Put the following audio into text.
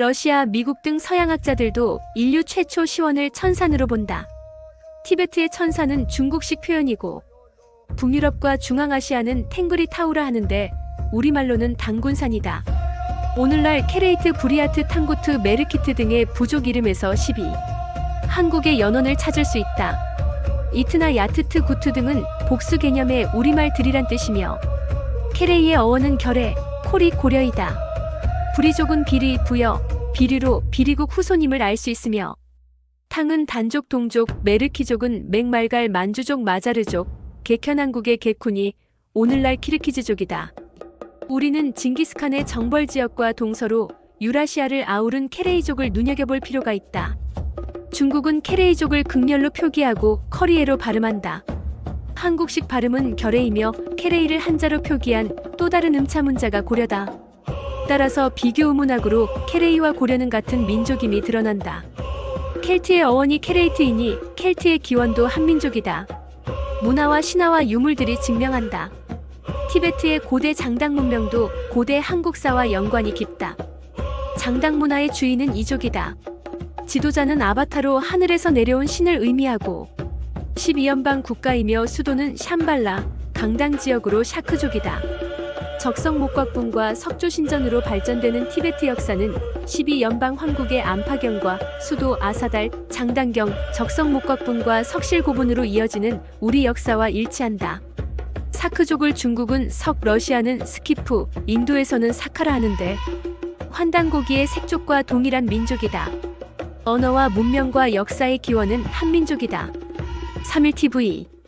러시아, 미국 등 서양학자들도 인류 최초 시원을 천산으로 본다. 티베트의 천산은 중국식 표현이고 북유럽과 중앙아시아는 탱그리 타우라 하는데 우리말로는 당군산이다. 오늘날 케레이트, 브리아트, 탕고트, 메르키트 등의 부족 이름에서 12. 한국의 연원을 찾을 수 있다. 이트나 야트트, 구트 등은 복수 개념의 우리말 들이란 뜻이며 케레이의 어원은 결의, 콜이 고려이다. 부리족은 비리, 부여, 비류로 비리국 후손임을 알 수 있으며 탕은 단족, 동족, 메르키족은 맹말갈, 만주족, 마자르족, 개현한국의 개쿤이 오늘날 키르키즈족이다. 우리는 징기스칸의 정벌 지역과 동서로 유라시아를 아우른 케레이족을 눈여겨볼 필요가 있다. 중국은 케레이족을 극렬로 표기하고 커리에로 발음한다. 한국식 발음은 결의이며 케레이를 한자로 표기한 또 다른 음차 문자가 고려다. 따라서 비교 우문학으로 케레이와 고려는 같은 민족임이 드러난다. 켈트의 어원이 케레이트이니 켈트의 기원도 한민족이다. 문화와 신화와 유물들이 증명한다. 티베트의 고대 장당 문명도 고대 한국사와 연관이 깊다. 장당 문화의 주인은 이족이다. 지도자는 아바타로 하늘에서 내려온 신을 의미하고 12연방 국가이며 수도는 샴발라, 강당 지역으로 샤크족이다. 적성 목곽분과 석조신전으로 발전되는 티베트 역사는 12연방 황국의 안파경과 수도 아사달, 장당경, 적성 목곽분과 석실고분으로 이어지는 우리 역사와 일치한다. 사크족을 중국은 석, 러시아는 스키프, 인도에서는 사카라 하는데 환단고기의 색족과 동일한 민족이다. 언어와 문명과 역사의 기원은 한민족이다. 3.1TV